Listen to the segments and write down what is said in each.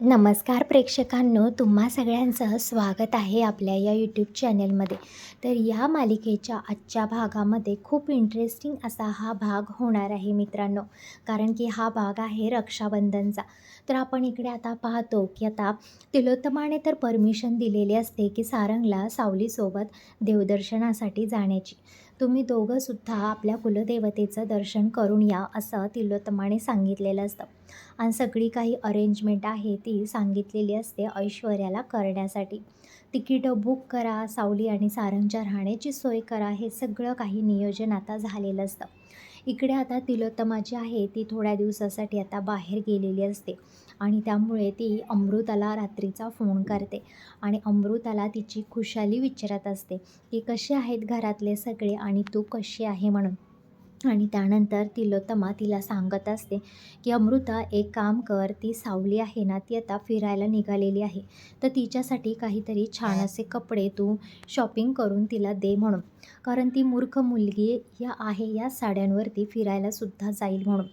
नमस्कार प्रेक्षकांनो तुम्हा सगळ्यांचं स्वागत आहे आपल्या या यूट्यूब चॅनलमध्ये तर या मालिकेच्या आजच्या भागामध्ये खूप इंटरेस्टिंग असा हा भाग होणार आहे मित्रांनो कारण की हा भाग आहे रक्षाबंधनचा. तर आपण इकडे आता पाहतो की आता तिलोत्तमाने तर परमिशन दिलेली असते की सारंगला सावलीसोबत देवदर्शनासाठी जाण्याची. तुम्ही दोघंसुद्धा आपल्या कुलदेवतेचं दर्शन करून या असं तिलोत्तमाने सांगितलेलं असतं. आणि सगळी काही अरेंजमेंट आहे ती सांगितलेली असते ऐश्वर्याला करण्यासाठी. तिकीटं बुक करा सावली आणि सारंगच्या राहण्याची सोय करा हे सगळं काही नियोजन आता झालेलं असतं. इकडे आता तिलोत्तमा जी आहे ती थोड्या दिवसासाठी आता बाहेर गेलेली असते. आणि त्यामुळे ती अमृताला रात्रीचा फोन करते. आणि अमृताला तिची खुशाली विचारत असते की कसे आहेत घरातले सगळे आणि तू कशी आहे म्हणून? आणि त्यानंतर तिलोत्तमा तिला सांगत असते की अमृता एक काम कर ती सावली आहे ना ती आता फिरायला निघालेली आहे. तर तिच्यासाठी काहीतरी छान असे कपडे तू शॉपिंग करून तिला दे म्हणून. कारण ती मूर्ख मुलगी या आहे या साड्यांवरती फिरायलासुद्धा जाईल म्हणून.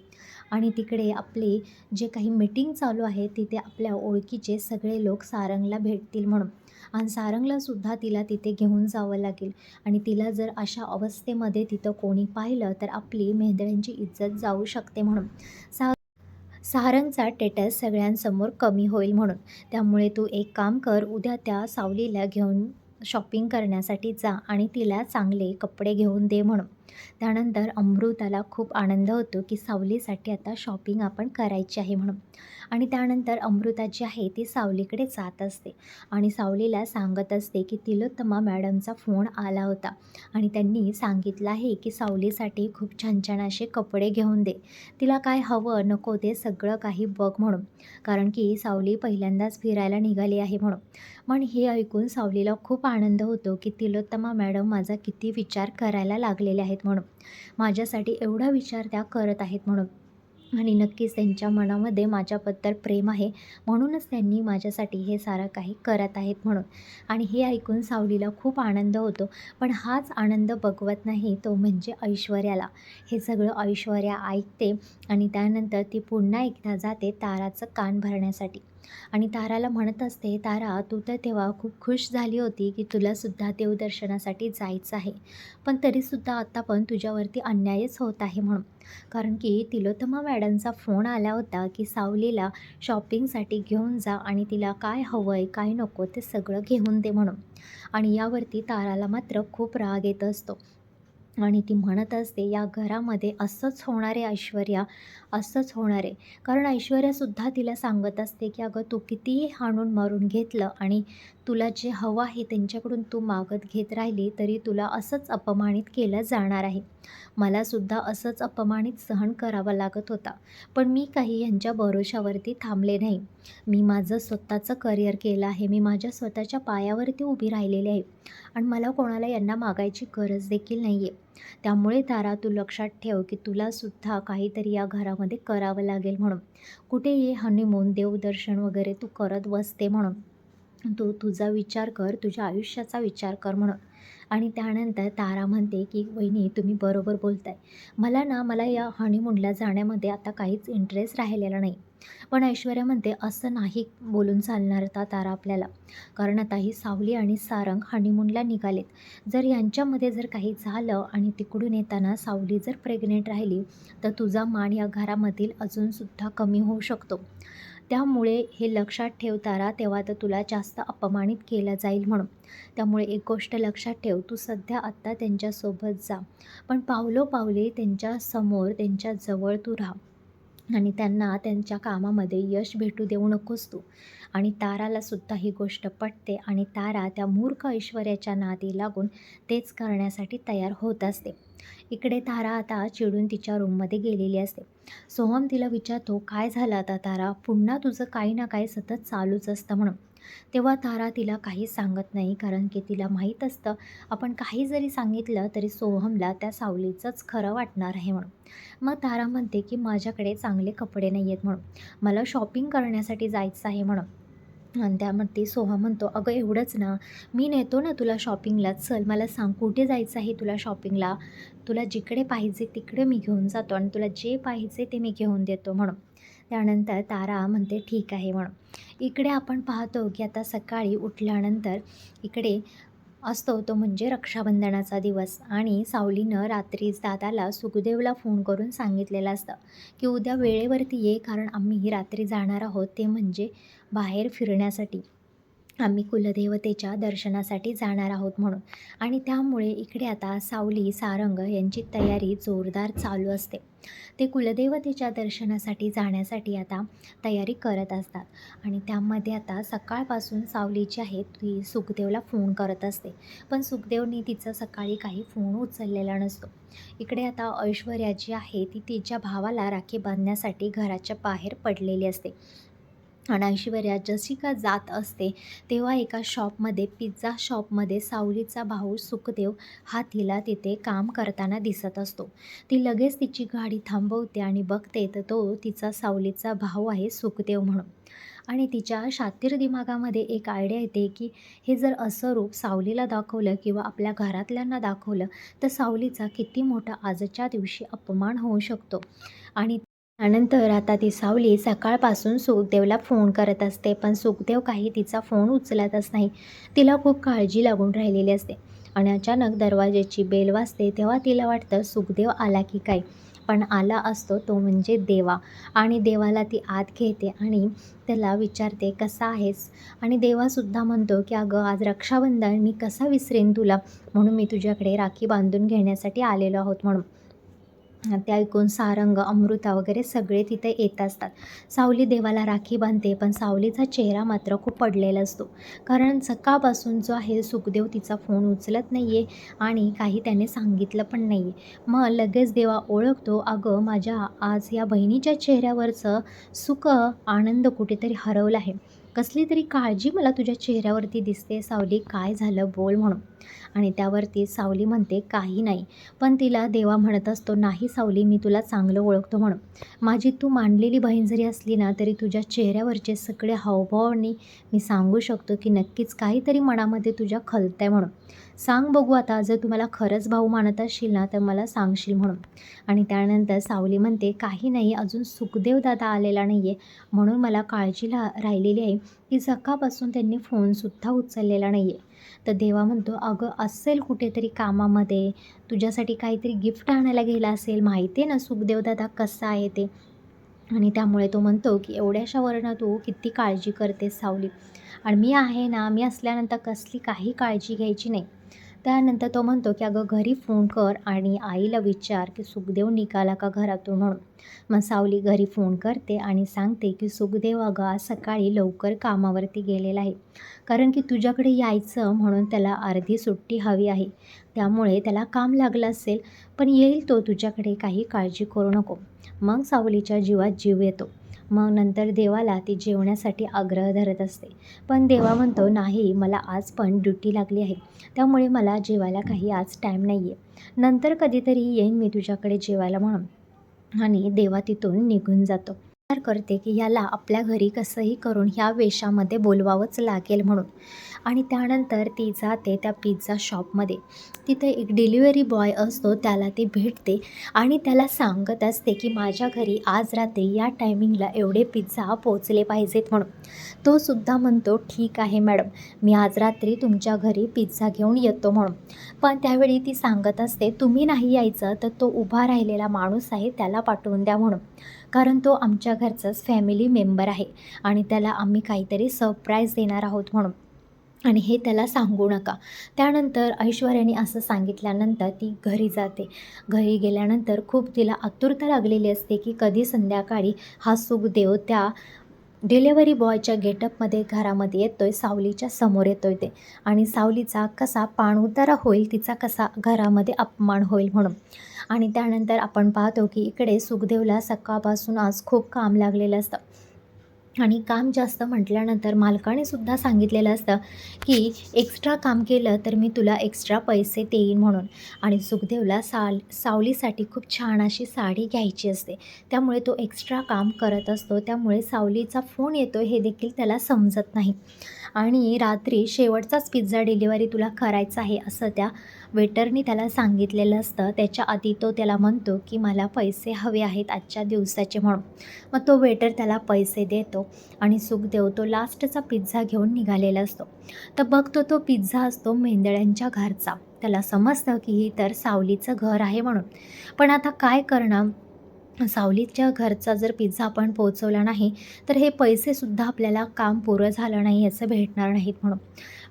आणि तिकडे आपले जे काही मीटिंग चालू आहे तिथे आपल्या ओळखीचे सगळे लोक सारंगला भेटतील म्हणून. आणि सारंगलासुद्धा तिला तिथे घेऊन जावं लागेल. आणि तिला जर अशा अवस्थेमध्ये तिथं कोणी पाहिलं तर आपली मेंढऱ्यांची इज्जत जाऊ शकते म्हणून. सा सारंगचा टेटस सगळ्यांसमोर कमी होईल म्हणून. त्यामुळे तू एक काम कर उद्या त्या सावलीला घेऊन शॉपिंग करण्यासाठी जा आणि तिला चांगले कपडे घेऊन दे म्हणून. त्यानंतर अमृताला खूप आनंद होतो की सावलीसाठी आता शॉपिंग आपण करायची आहे म्हणून. आणि त्यानंतर अमृता जी आहे ती सावलीकडे जात असते आणि सावलीला सांगत असते की तिलोत्तमा मॅडमचा फोन आला होता आणि त्यांनी सांगितलं आहे की सावलीसाठी खूप छान छान असे कपडे घेऊन दे. तिला काय हवं नको ते सगळं काही बघ म्हणून. कारण की सावली पहिल्यांदाच फिरायला निघाली आहे म्हणून. पण हे ऐकून सावलीला खूप आनंद होतो की तिलोत्तमा मॅडम माझा किती विचार करायला लागलेले आहेत म्हणून. माझ्यासाठी एवढा विचार त्या करत आहेत म्हणून. आणि नक्कीच त्यांच्या मनामध्ये माझ्याबद्दल प्रेम आहे. म्हणूनच त्यांनी माझ्यासाठी हे सारं काही करत आहेत म्हणून. आणि हे ऐकून सावलीला खूप आनंद होतो. पण हाच आनंद बघवत नाही तो म्हणजे ऐश्वर्याला. हे सगळं ऐश्वर्या ऐकते आणि त्यानंतर ती पुन्हा एकदा जाते ताराचं कान भरण्यासाठी. आणि ताराला म्हणत असते तारा तू तर तेव्हा खूप खुश झाली होती की तुलासुद्धा देवदर्शनासाठी जायचं आहे. पण तरीसुद्धा आत्ता पण तुझ्यावरती अन्यायच होत आहे म्हणून. कारण की तिलोत्तमा मॅडमचा फोन आला होता की सावलीला शॉपिंगसाठी घेऊन जा आणि तिला काय हवं आहे काय नको ते सगळं घेऊन दे म्हणून. आणि यावरती ताराला मात्र खूप राग येत असतो. आणि ती म्हणत असते या घरामध्ये असंच होणार आहे ऐश्वर्या असंच होणार आहे. कारण ऐश्वर्यासुद्धा तिला सांगत असते की अगं तू कितीही हाणून मारून घेतलं आणि तुला जे हवं आहे त्यांच्याकडून तू मागत घेत राहिली तरी तुला असंच अपमानित केलं जाणार आहे. मलासुद्धा असंच अपमानित सहन करावा लागत होता पण मी काही यांच्या भरोशावरती थांबले नाही. मी माझं स्वतःचं करिअर केलं आहे मी माझ्या स्वतःच्या पायावरती उभी राहिलेली आहे. आणि मला कोणाला यांना मागायची गरज देखील नाही आहे त्यामुळे तारा तू लक्षात ठेव की तुलासुद्धा काहीतरी या घरामध्ये करावं लागेल म्हणून. कुठे ये हनीमून देवदर्शन वगैरे तू करत बसते म्हणून. तू तुझा विचार कर तुझ्या आयुष्याचा विचार कर म्हणून. आणि त्यानंतर तारा म्हणते की वहिनी तुम्ही बरोबर बोलताय. मला ना मला या हनीमूनला जाण्यामध्ये आता काहीच इंटरेस्ट राहिलेला नाही. पण ऐश्वर्या म्हणते असं नाही बोलून चालणार आता तारा आपल्याला. कारण आता ही सावली आणि सारंग हनीमूनला निघालेत. जर यांच्यामध्ये जर काही झालं आणि तिकडून येताना सावली जर प्रेग्नेंट राहिली तर तुझा मान या घरामधील अजूनसुद्धा कमी होऊ शकतो. त्यामुळे हे लक्षात ठेवतारा तेव्हा तर तुला जास्त अपमानित केलं जाईल म्हणून. त्यामुळे एक गोष्ट लक्षात ठेव तू सध्या आत्ता त्यांच्यासोबत जा. पण पावलोपावली त्यांच्यासमोर त्यांच्याजवळ तू राहा. आणि त्यांना त्यांच्या कामामध्ये यश भेटू देऊ नकोस तू. आणि तारालासुद्धा ही गोष्ट पटते आणि तारा त्या मूर्ख ऐश्वर्याच्या नादी लागून तेच करण्यासाठी तयार होत असते. इकडे तारा आता चिडून तिच्या रूममध्ये गेलेली असते. सोहम तिला विचारतो काय झालं आता तारा? पुन्हा तुझं काही ना काही सतत चालूच असतं म्हणून. तेव्हा तारा तिला काहीच सांगत नाही कारण की तिला माहीत असतं आपण काही जरी सांगितलं तरी सोहमला त्या सावलीचंच खरं वाटणार आहे म्हणून. मग तारा म्हणते की माझ्याकडे चांगले कपडे नाही आहेत म्हणून. मला शॉपिंग करण्यासाठी जायचं आहे म्हणून. आणि त्यामध्ये सोहम म्हणतो अगं एवढंच ना मी नेतो ना तुला शॉपिंगला चल मला सांग कुठे जायचं आहे तुला शॉपिंगला? तुला जिकडे पाहिजे तिकडे मी घेऊन जातो आणि तुला जे पाहिजे ते मी घेऊन देतो म्हणून. त्यानंतर तारा म्हणते ठीक आहे म्हणून. इकडे आपण पाहतो की आता सकाळी उठल्यानंतर इकडे असतो तो म्हणजे रक्षाबंधनाचा दिवस. आणि सावलीनं रात्रीच दादाला सुखदेवला फोन करून सांगितलेलं असतं की उद्या वेळेवरती ये कारण आम्ही रात्री जाणार आहोत ते म्हणजे बाहेर फिरण्यासाठी. आम्ही कुलदेवतेच्या दर्शनासाठी जाणार आहोत म्हणून. आणि त्यामुळे इकडे आता सावली सारंग यांची तयारी जोरदार चालू असते. ते कुलदेवतेच्या दर्शनासाठी जाण्यासाठी आता तयारी करत असतात. आणि त्यामध्ये आता सकाळपासून सावली जी आहे ती सुखदेवला फोन करत असते. पण सुखदेवने तिचा सकाळी काही फोन उचललेला नसतो. इकडे आता ऐश्वर्या जी आहे ती तिच्या भावाला राखी बांधण्यासाठी घराच्या बाहेर पडलेली असते. आणि ऐश्वर्या जशी का जात असते तेव्हा एका शॉपमध्ये पिझ्झा शॉपमध्ये सावलीचा भाऊ सुखदेव हा तिला तिथे काम करताना दिसत असतो. ती लगेच तिची गाडी थांबवते आणि बघते तर तो तिचा सावलीचा भाऊ आहे सुखदेव म्हणून. आणि तिच्या शातीर दिमागामध्ये एक आयडिया येते की हे जर असं रूप सावलीला दाखवलं किंवा आपल्या घरातल्यांना दाखवलं तर सावलीचा किती मोठा आजच्या दिवशी अपमान होऊ शकतो. आणि त्यानंतर आता ती सावली सकाळपासून सुखदेवला फोन करत असते पण सुखदेव काही तिचा फोन उचलतच नाही. तिला खूप काळजी लागून राहिलेली असते. आणि अचानक दरवाजेची बेल वाजते तेव्हा तिला वाटतं सुखदेव आला की काय? पण आला असतो तो म्हणजे देवा. आणि देवाला ती आत घेते आणि त्याला विचारते कसा आहेस? आणि देवासुद्धा म्हणतो की अगं आज रक्षाबंधन मी कसा विसरेन तुला? म्हणून मी तुझ्याकडे राखी बांधून घेण्यासाठी आलेलो आहोत म्हणून. ते ऐकून सारंग अमृता वगैरे सगळे तिथे येत असतात. सावली देवाला राखी बांधते पण सावलीचा चेहरा मात्र खूप पडलेला असतो. कारण सकाळपासून जो आहे सुखदेव तिचा फोन उचलत नाही आहे आणि काही त्याने सांगितलं पण नाही आहे मग लगेच देवा ओळखतो अगं माझ्या आज या बहिणीच्या चेहऱ्यावरचं सुख आनंद कुठेतरी हरवला आहे. कसली तरी काळजी मला तुझ्या चेहऱ्यावरती दिसते सावली काय झालं बोल म्हणून. आणि त्यावरती सावली म्हणते काही नाही. पण तिला देवा म्हणत असतो नाही सावली मी तुला चांगलं ओळखतो म्हणून. माझी तू मांडलेली बहीण जरी असली ना तरी तुझ्या चेहऱ्यावरचे सगळे हावभावांनी मी सांगू शकतो की नक्कीच काहीतरी मनामध्ये तुझ्या खलत आहे म्हणून. सांग बघू आता जर तुम्हाला खरंच भाऊ मानत असशील ना तर मला सांगशील म्हणून. आणि त्यानंतर सावली म्हणते काही नाही अजून सुखदेव दादा आलेला नाही आहे म्हणून मला काळजी ला राहिलेली आहे की सकाळपासून त्यांनी फोनसुद्धा उचललेला नाही आहे तर देवा म्हणतो अगं असेल कुठेतरी कामामध्ये. तुझ्यासाठी काहीतरी गिफ्ट आणायला गेला असेल. माहिती आहे ना सुखदेव दादा कसा आहे ते. आणि त्यामुळे तो म्हणतो की एवढ्याशा वर्ण तू किती काळजी करतेस सावली. आणि मी आहे ना मी असल्यानंतर कसली काही काळजी घ्यायची नाही. त्यानंतर तो म्हणतो की अगं घरी फोन कर आणि आईला विचार की सुखदेव निघाला का घरातून म्हणून. मग सावली घरी फोन करते आणि सांगते की सुखदेव अगं आज सकाळी लवकर कामावरती गेलेला आहे. कारण की तुझ्याकडे यायचं म्हणून त्याला अर्धी सुट्टी हवी आहे. त्यामुळे त्याला काम लागलं असेल पण येईल तो तुझ्याकडे काही काळजी करू नको. मग सावलीच्या जीवात जीव येतो. मग नंतर देवाला ती जेवण्यासाठी आग्रह धरत असते. पण देवा म्हणतो नाही मला आज पण ड्युटी लागली आहे. त्यामुळे मला जेवायला काही आज टाईम नाही आहे नंतर कधीतरी येईन मी तुझ्याकडे जेवायला म्हणून. आणि देवा तिथून निघून जातो. विचार करते की याला आपल्या घरी कसंही करून ह्या वेशामध्ये बोलवावंच लागेल म्हणून. आणि त्यानंतर ती जाते त्या पिझ्झा शॉपमध्ये तिथे एक डिलिव्हरी बॉय असतो त्याला ती भेटते आणि त्याला सांगत असते की माझ्या घरी आज रात्री या टायमिंगला एवढे पिझ्झा पोचले पाहिजेत म्हणून. तो सुद्धा म्हणतो ठीक आहे मॅडम मी आज रात्री तुमच्या घरी पिझ्झा घेऊन येतो म्हणून. पण त्यावेळी ती सांगत असते तुम्ही नाही यायचं तर तो उभा राहिलेला माणूस आहे त्याला पाठवून द्या म्हणून. कारण तो आमच्या घरचाच फॅमिली मेंबर आहे आणि त्याला आम्ही काहीतरी सरप्राईज देणार आहोत म्हणून. आणि हे त्याला सांगू नका. त्यानंतर ऐश्वर्याने असं सांगितल्यानंतर ती घरी जाते. घरी गेल्यानंतर खूप तिला आतुरता लागलेली असते की कधी संध्याकाळी हा सुखदेव त्या डिलेवरी बॉयच्या गेटअपमध्ये घरामध्ये येतो आहे सावलीच्या समोर येतो आहे ते. आणि सावलीचा कसा पाणउतारा होईल तिचा कसा घरामध्ये अपमान होईल म्हणून. आणि त्यानंतर आपण पाहतो की इकडे सुखदेवला सकाळपासून आज खूप काम लागलेलं असतं. आणि काम जास्त म्हटल्यानंतर मालकाने सुद्धा सांगितलेलं असतं की एक्स्ट्रा काम केलं तर मी तुला एक्स्ट्रा पैसे देईन म्हणून. आणि सुखदेवला साल सावलीसाठी खूप छान अशी साडी घ्यायची असते. त्यामुळे तो एक्स्ट्रा काम करत असतो. त्यामुळे सावलीचा फोन येतो हे देखील त्याला समजत नाही. आणि रात्री शेवटचाच पिझ्झा डिलिव्हरी तुला करायचा आहे असं त्या वेटरनी त्याला सांगितलेलं असतं. त्याच्या आधी तो त्याला म्हणतो की मला पैसे हवे आहेत आजच्या दिवसाचे म्हणून. मग तो वेटर त्याला पैसे देतो आणि सुखदेव तो लास्टचा पिझ्झा घेऊन निघालेला असतो. तर बघतो तो पिझ्झा असतो मेंदळ्यांच्या घरचा. त्याला समजतं की ही तर सावलीचं घर आहे म्हणून. पण आता काय करणार सावलीच्या घरचा जर पिझ्झा आपण पोचवला नाही तर हे पैसेसुद्धा आपल्याला काम पुरं झालं नाही याचं भेटणार नाहीत म्हणून.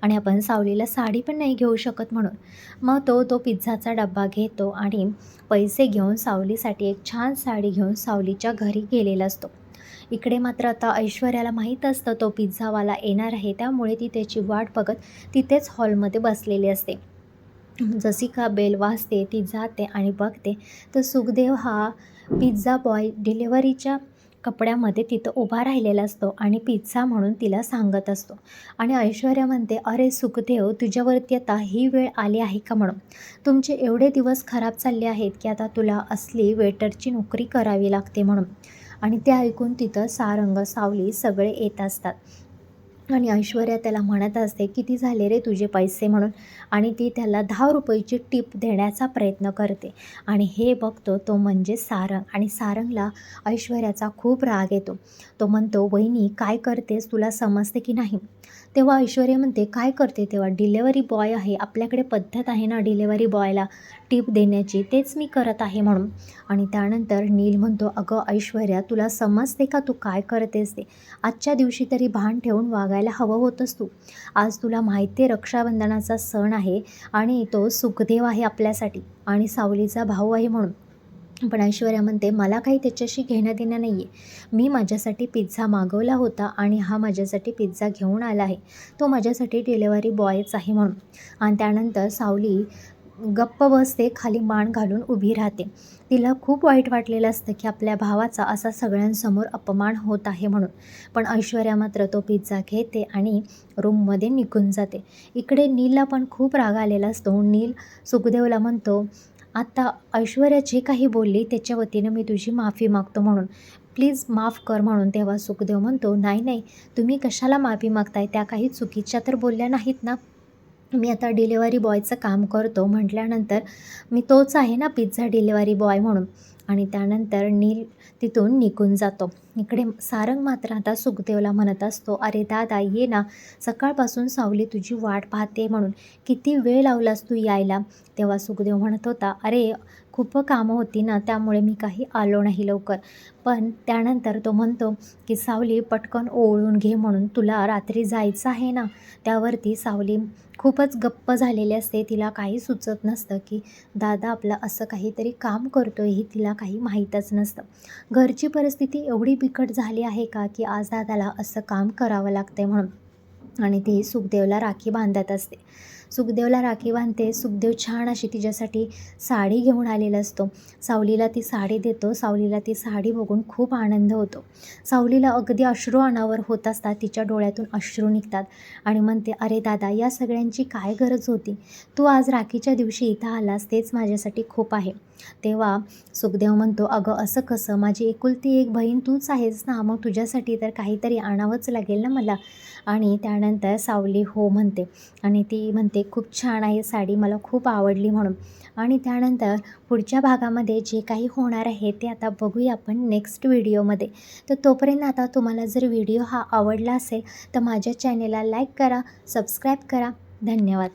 आणि आपण सावलीला साडी पण नाही घेऊ शकत म्हणून. मग तो तो पिझ्झाचा डब्बा घेतो आणि पैसे घेऊन सावलीसाठी एक छान साडी घेऊन सावलीच्या घरी गेलेला असतो. इकडे मात्र आता ऐश्वर्याला माहीत असतं तो पिझ्झावाला येणार आहे. त्यामुळे ती त्याची वाट बघत तिथेच हॉलमध्ये बसलेली असते. जशी का बेल वाजते ती जाते आणि बघते तर सुखदेव हा पिझ्झा बॉय डिलेवरीच्या कपड्यामध्ये तिथं उभा राहिलेला असतो आणि पिझ्झा म्हणून तिला सांगत असतो. आणि ऐश्वर्या म्हणते अरे सुखदेव तुझ्यावरती आता ही वेळ आली आहे का म्हणून? तुमचे एवढे दिवस खराब चालले आहेत की आता तुला असली वेटरची नोकरी करावी लागते म्हणून. आणि ते ऐकून तिथं सारंग सावली सगळे येत असतात. आणि ऐश्वर्या त्याला म्हणत असते किती झाले रे तुझे पैसे म्हणून? आणि ती त्याला दहा रुपयाची टिप देण्याचा प्रयत्न करते. आणि हे बघतो तो म्हणजे सारंग. आणि सारंगला ऐश्वर्याचा खूप राग येतो. तो म्हणतो वहिनी काय करतेस? तुला समजते की नाही? तेव्हा ऐश्वर्या म्हणते काय करते तेव्हा? डिलेवरी बॉय आहे. आपल्याकडे पद्धत आहे ना डिलेवरी बॉयला टिप देण्याची. तेच मी करत आहे म्हणून. आणि त्यानंतर नील म्हणतो अगं ऐश्वर्या तुला समजते का तू काय करतेस ते? आजच्या दिवशी तरी भान ठेवून वागायला हवं होतंस तू आज तुला माहिती आहे रक्षाबंधनाचा सण आहे आणि तो सुखदेव आहे आपल्यासाठी आणि सावलीचा भाऊ आहे म्हणून. पण ऐश्वर्या म्हणते मला काही त्याच्याशी घेणं देणं नाही आहे मी माझ्यासाठी पिझ्झा मागवला होता आणि हा माझ्यासाठी पिझ्झा घेऊन आला आहे. तो माझ्यासाठी डिलेवरी बॉयच आहे म्हणून. आणि त्यानंतर सावली गप्प बसते खाली मान घालून उभी राहते. तिला खूप वाईट वाटलेलं असतं की आपल्या भावाचा असा सगळ्यांसमोर अपमान होत आहे म्हणून. पण ऐश्वर्या मात्र तो पिझ्झा घेते आणि रूममध्ये निघून जाते. इकडे नीलला पण खूप राग आलेला असतो. नील सुखदेवला म्हणतो आता ऐश्वर्या जे काही बोलली त्याच्या वतीनं मी तुझी माफी मागतो म्हणून. प्लीज माफ कर म्हणून. तेव्हा सुखदेव म्हणतो नाही नाही. तुम्ही कशाला माफी मागताय? त्या काही चुकीच्या तर बोलल्या नाहीत ना. मी आता डिलेवरी बॉयचं काम करतो म्हटल्यानंतर मी तोच आहे ना पिझ्झा डिलेवरी बॉय म्हणून. आणि त्यानंतर नील तिथून निघून जातो. इकडे सारंग मात्र आता सुखदेवला म्हणत असतो अरे दादा ये ना. सकाळपासून सावली तुझी वाट पाहते म्हणून किती वेळ लावलास तू यायला? तेव्हा सुखदेव म्हणत होता अरे खूप कामं होती ना त्यामुळे मी काही आलो नाही लवकर. पण त्यानंतर तो म्हणतो की सावली पटकन ओळून घे म्हणून तुला रात्री जायचं आहे ना. त्यावरती सावली खूपच गप्प झालेली असते. तिला काही सुचत नसतं की दादा आपलं असं काहीतरी काम करतो ही तिला काही माहीतच नसतं. घरची परिस्थिती एवढी बिकट झाली आहे का की आज दादाला असं काम करावं लागतं म्हणून? आणि ती सुखदेवला राखी बांधत असते. सुखदेवला राखी बांधते. सुखदेव छान अशी तिच्यासाठी साडी घेऊन आलेला असतो. सावलीला ती साडी देतो. सावलीला ती साडी बघून खूप आनंद होतो. सावलीला अगदी अश्रू अनावर होत असतात. तिच्या डोळ्यातून अश्रू निघतात आणि म्हणते अरे दादा या सगळ्यांची काय गरज होती? तू आज राखीच्या दिवशी इथं आलास तेच माझ्यासाठी खूप आहे. तेव्हा सुखदेव म्हणतो अगं असं कसं? माझी एकुलती एक बहीण तूच आहेस ना? मग तुझ्यासाठी तर काहीतरी आणावंच लागेल ना मला? आणि त्यानंतर सावली हो म्हणते आणि ती म्हणते खूप छान आहे साडी मला खूप आवडली म्हणून. आणि त्यानंतर पुढच्या भागामध्ये जे काही होणार आहे ते आता बघूया आपण नेक्स्ट व्हिडिओमध्ये तर तोपर्यंत आता तुम्हाला जर व्हिडिओ हा आवडला असेल तर माझ्या चॅनेलला लाईक करा सबस्क्राईब करा. धन्यवाद.